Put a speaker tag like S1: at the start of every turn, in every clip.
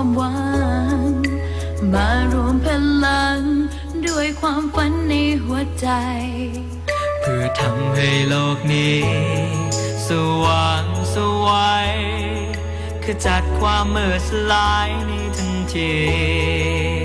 S1: ความหวัง มารวมพลัง ด้วยความฝันในหัวใจ เพ
S2: ื่
S1: อ
S2: ทำให้โลกนี้ สว่างสวัยขจัดความมืดสลายในทันที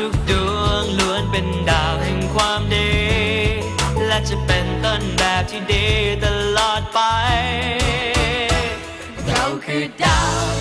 S2: ทุกดวงล้วนเป็นดาวแห่งความดี และจะเป็นต้นแบบที่ดีตลอดไป
S1: เราคือดาว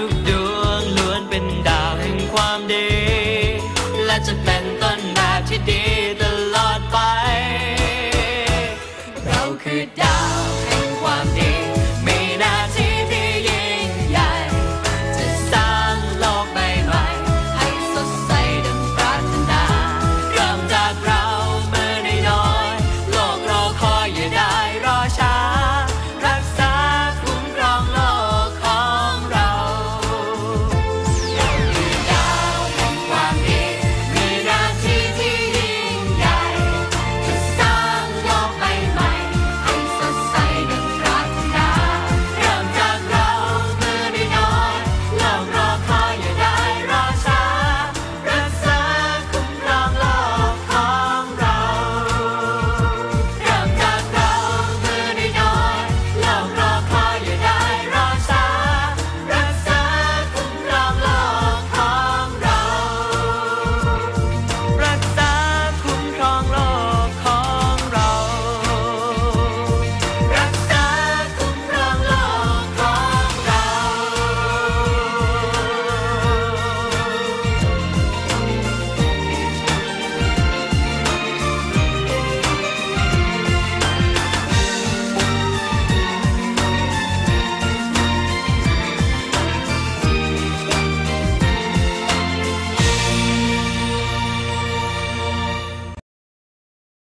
S2: ทุกดวงล้วนเป็นดาวแห่งความดี
S1: แ
S2: ละ
S1: จะเป็น